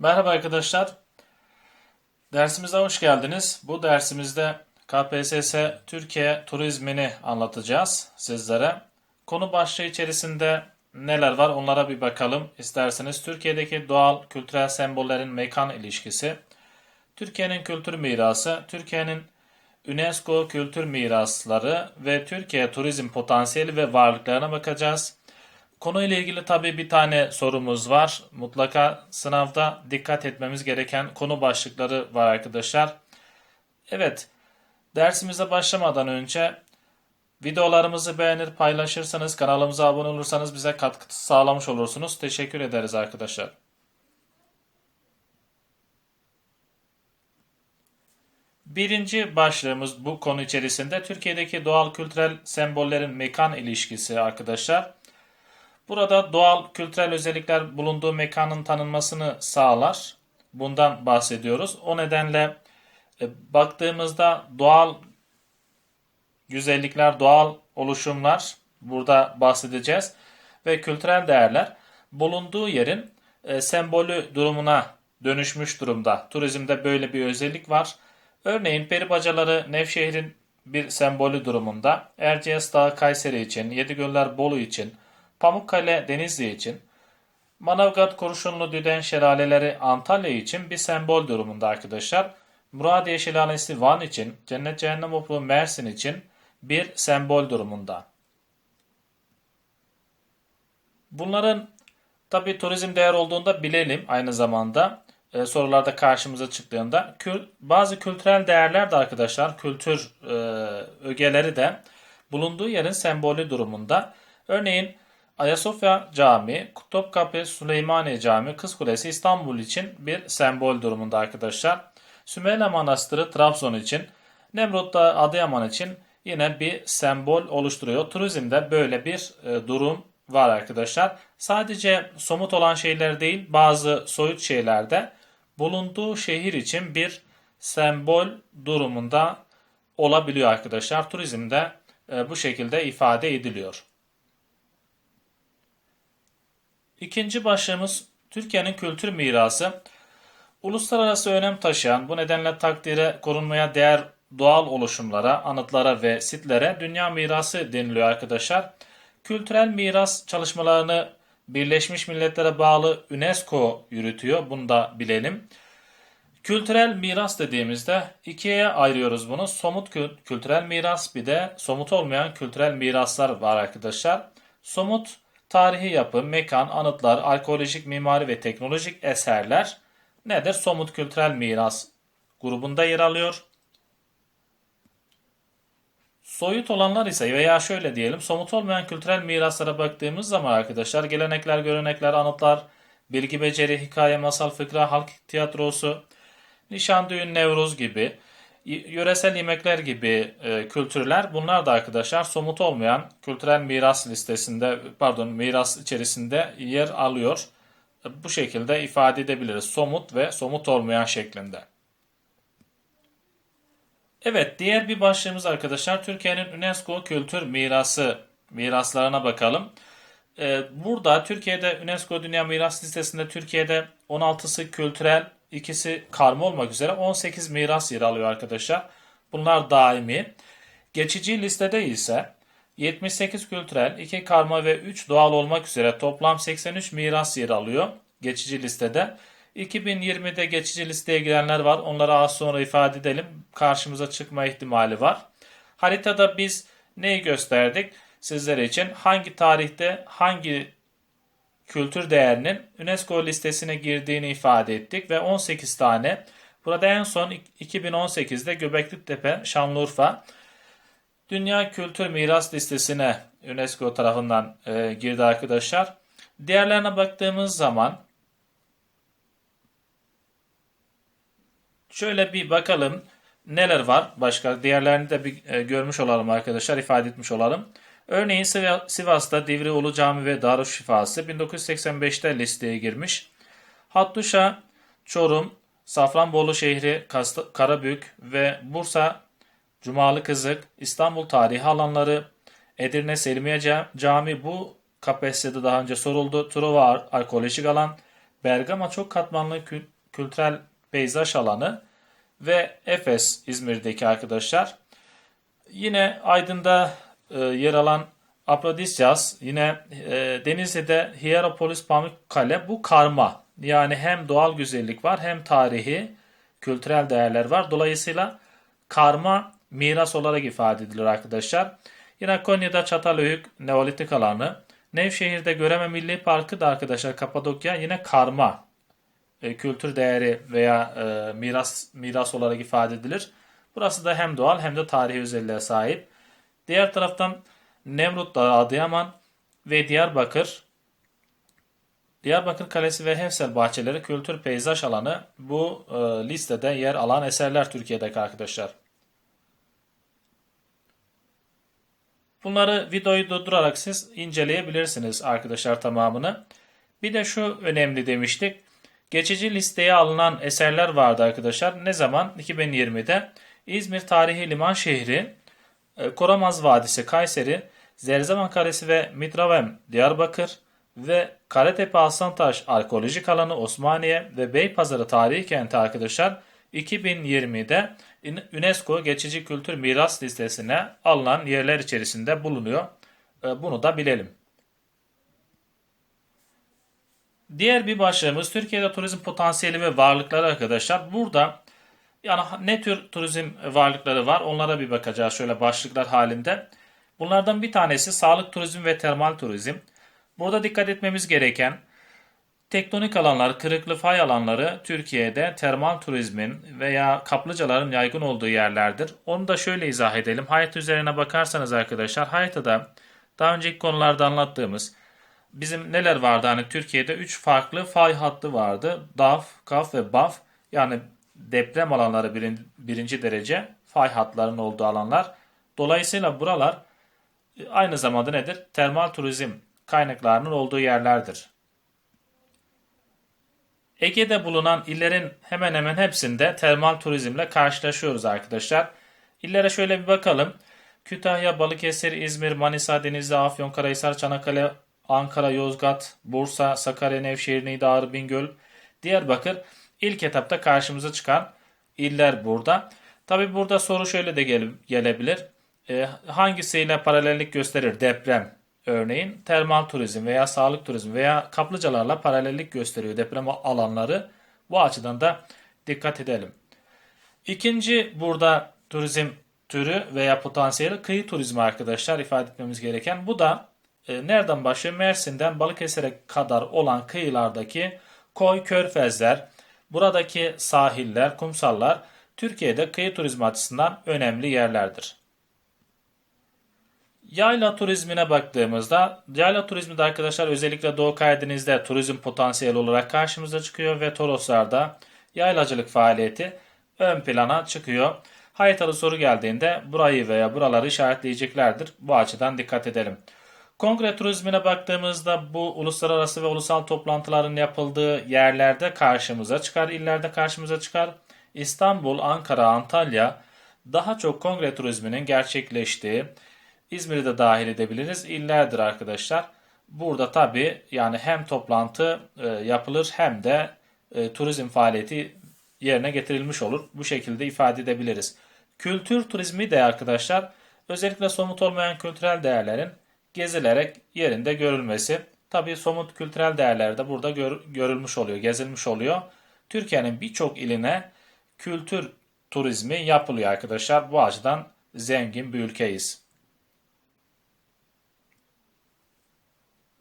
Merhaba arkadaşlar. Dersimize hoş geldiniz. Bu dersimizde KPSS Türkiye turizmini anlatacağız sizlere. Konu başlığı içerisinde neler var onlara bir bakalım isterseniz. Türkiye'deki doğal kültürel sembollerin mekan ilişkisi, Türkiye'nin kültür mirası, Türkiye'nin UNESCO kültür mirasları ve Türkiye turizm potansiyeli ve varlıklarına bakacağız. Konuyla ilgili tabii bir tane sorumuz var. Mutlaka sınavda dikkat etmemiz gereken konu başlıkları var arkadaşlar. Evet, dersimize başlamadan önce videolarımızı beğenir, paylaşırsanız, kanalımıza abone olursanız bize katkı sağlamış olursunuz. Teşekkür ederiz arkadaşlar. Birinci başlığımız bu konu içerisinde Türkiye'deki doğal kültürel sembollerin mekan ilişkisi arkadaşlar. Burada doğal kültürel özellikler bulunduğu mekanın tanınmasını sağlar. Bundan bahsediyoruz. O nedenle e, baktığımızda doğal güzellikler, doğal oluşumlar burada bahsedeceğiz ve kültürel değerler bulunduğu yerin e, sembolü durumuna dönüşmüş durumda. Turizmde böyle bir özellik var. Örneğin peribacaları Nevşehir'in bir sembolü durumunda. Erciyes Dağı Kayseri için, Yedigöller Bolu için, Pamukkale Denizli için, Manavgat Kurşunlu Düden Şelaleleri Antalya için bir sembol durumunda arkadaşlar. Muradiye Şelalesi Van için, Cennet Cehennem Okulu Mersin için bir sembol durumunda. Bunların tabi turizm değer olduğunda bilelim aynı zamanda e, sorularda karşımıza çıktığında kül, bazı kültürel değerler de arkadaşlar kültür e, ögeleri de bulunduğu yerin sembolü durumunda. Örneğin Ayasofya Camii, Topkapı Süleymaniye Camii, Kız Kulesi İstanbul için bir sembol durumunda arkadaşlar. Sümeyla Manastırı Trabzon için, Nemrut Dağı Adıyaman için yine bir sembol oluşturuyor. Turizmde böyle bir e, durum var arkadaşlar. Sadece somut olan şeyler değil bazı soyut şeyler de bulunduğu şehir için bir sembol durumunda olabiliyor arkadaşlar. Turizmde e, bu şekilde ifade ediliyor. İkinci başlığımız Türkiye'nin kültür mirası. Uluslararası önem taşıyan bu nedenle takdire korunmaya değer doğal oluşumlara, anıtlara ve sitlere dünya mirası deniliyor arkadaşlar. Kültürel miras çalışmalarını Birleşmiş Milletler'e bağlı UNESCO yürütüyor. Bunu da bilelim. Kültürel miras dediğimizde ikiye ayırıyoruz bunu. Somut kültürel miras bir de somut olmayan kültürel miraslar var arkadaşlar. Somut tarihi yapı, mekan, anıtlar, arkeolojik mimari ve teknolojik eserler nedir? Somut kültürel miras grubunda yer alıyor. Soyut olanlar ise veya şöyle diyelim somut olmayan kültürel miraslara baktığımız zaman arkadaşlar gelenekler, görenekler, anıtlar, bilgi beceri, hikaye, masal, fıkra, halk tiyatrosu, nişan, düğün, nevruz gibi yöresel yemekler gibi e, kültürler bunlar da arkadaşlar somut olmayan kültürel miras listesinde pardon miras içerisinde yer alıyor. E, bu şekilde ifade edebiliriz. Somut ve somut olmayan şeklinde. Evet diğer bir başlığımız arkadaşlar Türkiye'nin UNESCO kültür mirası miraslarına bakalım. Ee, burada Türkiye'de UNESCO Dünya Miras Listesi'nde Türkiye'de 16'sı kültürel, ikisi karma olmak üzere 18 miras yer alıyor arkadaşlar. Bunlar daimi. Geçici listede ise 78 kültürel, 2 karma ve 3 doğal olmak üzere toplam 83 miras yer alıyor geçici listede. 2020'de geçici listeye girenler var. Onları az sonra ifade edelim. Karşımıza çıkma ihtimali var. Haritada biz neyi gösterdik? Sizler için hangi tarihte hangi kültür değerinin UNESCO listesine girdiğini ifade ettik ve 18 tane burada en son 2018'de Göbekli Tepe, Şanlıurfa Dünya Kültür Miras Listesi'ne UNESCO tarafından e, girdi arkadaşlar. Diğerlerine baktığımız zaman şöyle bir bakalım neler var başka diğerlerini de bir e, görmüş olalım arkadaşlar ifade etmiş olalım. Örneğin Sivas'ta Divri Ulu Cami ve Darüşşifası 1985'te listeye girmiş. Hattuşa, Çorum, Safranbolu şehri, Karabük ve Bursa Cumalı Kızık, İstanbul tarihi alanları, Edirne Selimiye Cami bu kapasitede daha önce soruldu. Truva arkeolojik alan, Bergama çok katmanlı kü- kültürel peyzaj alanı ve Efes İzmir'deki arkadaşlar. Yine Aydın'da e, yer alan Aphrodisias, yine e, Denizli'de Hierapolis Pamukkale bu karma. Yani hem doğal güzellik var hem tarihi, kültürel değerler var. Dolayısıyla karma miras olarak ifade edilir arkadaşlar. Yine Konya'da Çatalhöyük Neolitik alanı. Nevşehir'de Göreme Milli Parkı da arkadaşlar Kapadokya yine karma e, kültür değeri veya e, miras miras olarak ifade edilir. Burası da hem doğal hem de tarihi özelliğe sahip. Diğer taraftan Nemrut Dağı, Adıyaman ve Diyarbakır Diyarbakır Kalesi ve Hevsel Bahçeleri Kültür Peyzaj Alanı bu e, listede yer alan eserler Türkiye'deki arkadaşlar. Bunları videoyu durdurarak siz inceleyebilirsiniz arkadaşlar tamamını. Bir de şu önemli demiştik. Geçici listeye alınan eserler vardı arkadaşlar. Ne zaman? 2020'de İzmir Tarihi Liman Şehri, Koramaz Vadisi Kayseri, Zerzevan Kalesi ve Midravem Diyarbakır ve Karatepe Aslantaş Arkeolojik Alanı Osmaniye ve Beypazarı Tarihi Kenti arkadaşlar 2020'de UNESCO Geçici Kültür Miras listesine alınan yerler içerisinde bulunuyor. E, Bunu da bilelim. Diğer bir başlığımız Türkiye'de turizm potansiyeli ve varlıkları arkadaşlar. Burada yani ne tür turizm varlıkları var onlara bir bakacağız şöyle başlıklar halinde. Bunlardan bir tanesi sağlık turizmi ve termal turizm. Burada dikkat etmemiz gereken tektonik alanlar, kırıklı fay alanları Türkiye'de termal turizmin veya kaplıcaların yaygın olduğu yerlerdir. Onu da şöyle izah edelim. Hayat üzerine bakarsanız arkadaşlar Hayat'ta daha önceki konularda anlattığımız bizim neler vardı? Hani Türkiye'de 3 farklı fay hattı vardı. DAF, KAF ve BAF. Yani deprem alanları birin, birinci derece fay hatlarının olduğu alanlar. Dolayısıyla buralar e, aynı zamanda nedir? Termal turizm kaynaklarının olduğu yerlerdir. Ege'de bulunan illerin hemen hemen hepsinde termal turizmle karşılaşıyoruz arkadaşlar. İllere şöyle bir bakalım. Kütahya, Balıkesir, İzmir, Manisa, Denizli, Afyonkarahisar, Çanakkale, Ankara, Yozgat, Bursa, Sakarya, Nevşehir, Niğde, Bingöl, Diyarbakır ilk etapta karşımıza çıkan iller burada. Tabi burada soru şöyle de gel gelebilir. E, hangisiyle paralellik gösterir deprem örneğin? Termal turizm veya sağlık turizmi veya kaplıcalarla paralellik gösteriyor deprem alanları. Bu açıdan da dikkat edelim. İkinci burada turizm türü veya potansiyeli kıyı turizmi arkadaşlar ifade etmemiz gereken. Bu da e, nereden başlıyor? Mersin'den Balıkesir'e kadar olan kıyılardaki koy körfezler, buradaki sahiller, kumsallar Türkiye'de kıyı turizmi açısından önemli yerlerdir. Yayla turizmine baktığımızda, yayla turizmi de arkadaşlar özellikle Doğu Karadeniz'de turizm potansiyeli olarak karşımıza çıkıyor ve Toroslar'da yaylacılık faaliyeti ön plana çıkıyor. Haritalı soru geldiğinde burayı veya buraları işaretleyeceklerdir. Bu açıdan dikkat edelim. Kongre turizmine baktığımızda bu uluslararası ve ulusal toplantıların yapıldığı yerlerde karşımıza çıkar, illerde karşımıza çıkar. İstanbul, Ankara, Antalya daha çok kongre turizminin gerçekleştiği, İzmir'i de dahil edebiliriz, illerdir arkadaşlar. Burada tabi yani hem toplantı e, yapılır hem de e, turizm faaliyeti yerine getirilmiş olur. Bu şekilde ifade edebiliriz. Kültür turizmi de arkadaşlar özellikle somut olmayan kültürel değerlerin gezilerek yerinde görülmesi. Tabi somut kültürel değerler de burada gör, görülmüş oluyor, gezilmiş oluyor. Türkiye'nin birçok iline kültür turizmi yapılıyor arkadaşlar. Bu açıdan zengin bir ülkeyiz.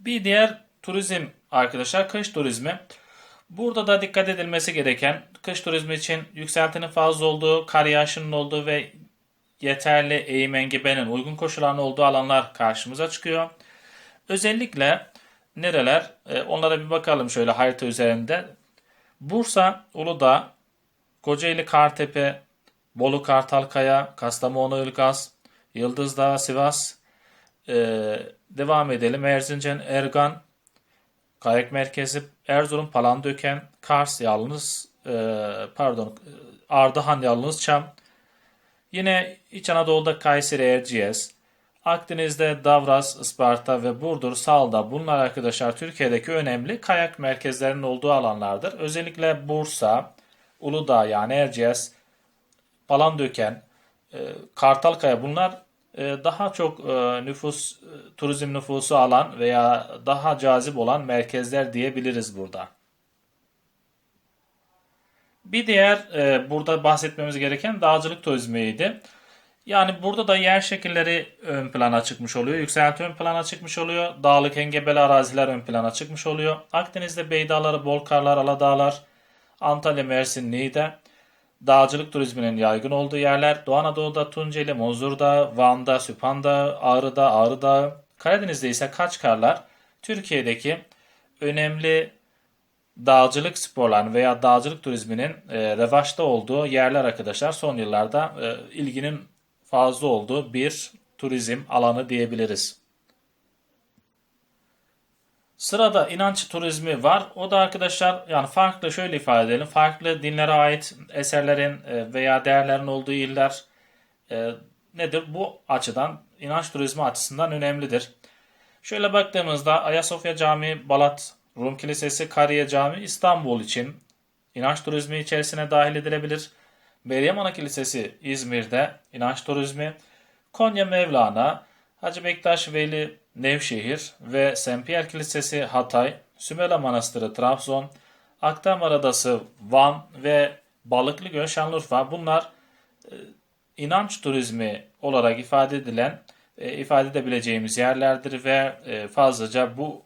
Bir diğer turizm arkadaşlar kış turizmi. Burada da dikkat edilmesi gereken kış turizmi için yükseltinin fazla olduğu, kar yağışının olduğu ve yeterli eğim engebenin uygun koşulların olduğu alanlar karşımıza çıkıyor. Özellikle nereler? E, onlara bir bakalım şöyle harita üzerinde. Bursa, Uludağ, Kocaeli Kartepe, Bolu Kartalkaya, Kastamonu Ilgaz, Yıldızdağ, Sivas. E, devam edelim. Erzincan, Ergan, Kayak Merkezi, Erzurum, Palandöken, Kars, Yalnız, e, pardon, Ardahan, Yalnız Çam, Yine İç Anadolu'da Kayseri, Erciyes, Akdeniz'de Davras, Isparta ve Burdur, Salda bunlar arkadaşlar Türkiye'deki önemli kayak merkezlerinin olduğu alanlardır. Özellikle Bursa, Uludağ yani Erciyes, Palandöken, e, Kartalkaya bunlar e, daha çok e, nüfus, turizm nüfusu alan veya daha cazip olan merkezler diyebiliriz burada. Bir diğer burada bahsetmemiz gereken dağcılık turizmiydi. Yani burada da yer şekilleri ön plana çıkmış oluyor. Yükselti ön plana çıkmış oluyor. Dağlık engebeli araziler ön plana çıkmış oluyor. Akdeniz'de Beydağları, Bolkarlar, Aladağlar, Antalya, Mersin, Niğde. Dağcılık turizminin yaygın olduğu yerler. Doğu Anadolu'da Tunceli, Muzur'da, Van'da, Süphan'da, Ağrı'da, Ağrı'da. Karadeniz'de ise Kaçkarlar Türkiye'deki önemli dağcılık sporlarının veya dağcılık turizminin e, revaçta olduğu yerler arkadaşlar. Son yıllarda e, ilginin fazla olduğu bir turizm alanı diyebiliriz. Sırada inanç turizmi var. O da arkadaşlar yani farklı şöyle ifade edelim. Farklı dinlere ait eserlerin e, veya değerlerin olduğu iller e, nedir? Bu açıdan inanç turizmi açısından önemlidir. Şöyle baktığımızda Ayasofya Camii, Balat Rum Kilisesi, Kariye Camii İstanbul için inanç turizmi içerisine dahil edilebilir. Meryem Ana Kilisesi İzmir'de inanç turizmi, Konya Mevlana, Hacı Bektaş Veli Nevşehir ve St. Pierre Kilisesi Hatay, Sümela Manastırı Trabzon, Akdamar Adası Van ve Balıklıgöl Şanlıurfa bunlar e, inanç turizmi olarak ifade edilen e, ifade edebileceğimiz yerlerdir ve e, fazlaca bu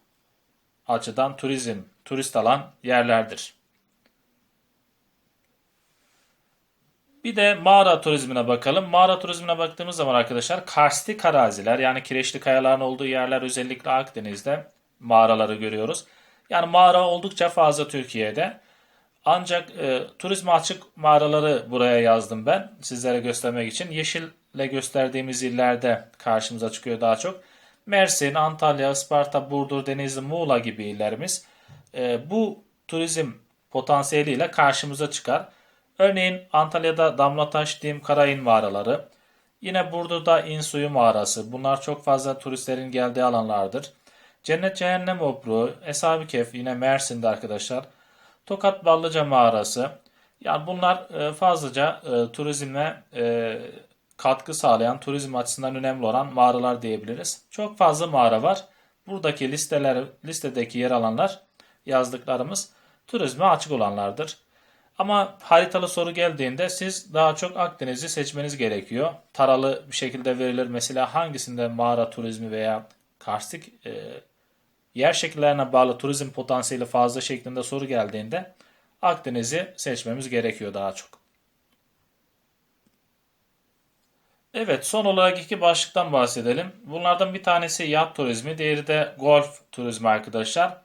açıdan turizm, turist alan yerlerdir. Bir de mağara turizmine bakalım. Mağara turizmine baktığımız zaman arkadaşlar karstik araziler yani kireçli kayaların olduğu yerler özellikle Akdeniz'de mağaraları görüyoruz. Yani mağara oldukça fazla Türkiye'de. Ancak e, turizme açık mağaraları buraya yazdım ben sizlere göstermek için. Yeşille gösterdiğimiz illerde karşımıza çıkıyor daha çok. Mersin, Antalya, Isparta, Burdur, Denizli, Muğla gibi illerimiz e, bu turizm potansiyeliyle karşımıza çıkar. Örneğin Antalya'da Damlataş, Dim, Karayın mağaraları. Yine Burdur'da İnsuyu mağarası. Bunlar çok fazla turistlerin geldiği alanlardır. Cennet Cehennem Obruğu, Eshab-ı Kehf yine Mersin'de arkadaşlar. Tokat Ballıca mağarası. Yani bunlar e, fazlaca e, turizme e, katkı sağlayan, turizm açısından önemli olan mağaralar diyebiliriz. Çok fazla mağara var. Buradaki listeler, listedeki yer alanlar yazdıklarımız turizme açık olanlardır. Ama haritalı soru geldiğinde siz daha çok Akdeniz'i seçmeniz gerekiyor. Taralı bir şekilde verilir. Mesela hangisinde mağara turizmi veya karstik e, yer şekillerine bağlı turizm potansiyeli fazla şeklinde soru geldiğinde Akdeniz'i seçmemiz gerekiyor daha çok. Evet son olarak iki başlıktan bahsedelim. Bunlardan bir tanesi yat turizmi, diğeri de golf turizmi arkadaşlar.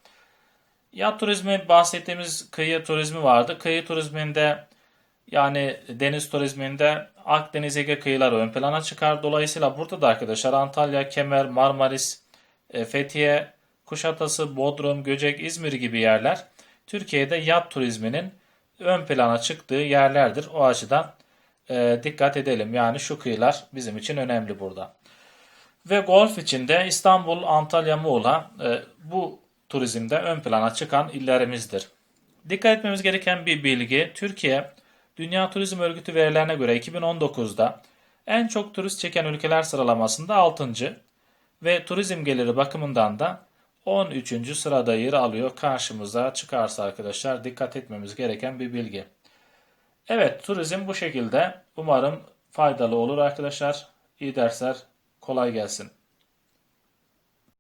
Yat turizmi bahsettiğimiz kıyı turizmi vardı. Kıyı turizminde yani deniz turizminde Akdeniz Ege kıyıları ön plana çıkar. Dolayısıyla burada da arkadaşlar Antalya, Kemer, Marmaris, e, Fethiye, Kuşadası, Bodrum, Göcek, İzmir gibi yerler Türkiye'de yat turizminin ön plana çıktığı yerlerdir. O açıdan e, dikkat edelim. Yani şu kıyılar bizim için önemli burada. Ve golf için de İstanbul, Antalya, Muğla e, bu turizmde ön plana çıkan illerimizdir. Dikkat etmemiz gereken bir bilgi, Türkiye Dünya Turizm Örgütü verilerine göre 2019'da en çok turist çeken ülkeler sıralamasında 6. ve turizm geliri bakımından da 13. sırada yer alıyor. Karşımıza çıkarsa arkadaşlar dikkat etmemiz gereken bir bilgi. Evet turizm bu şekilde. Umarım faydalı olur arkadaşlar. İyi dersler. Kolay gelsin.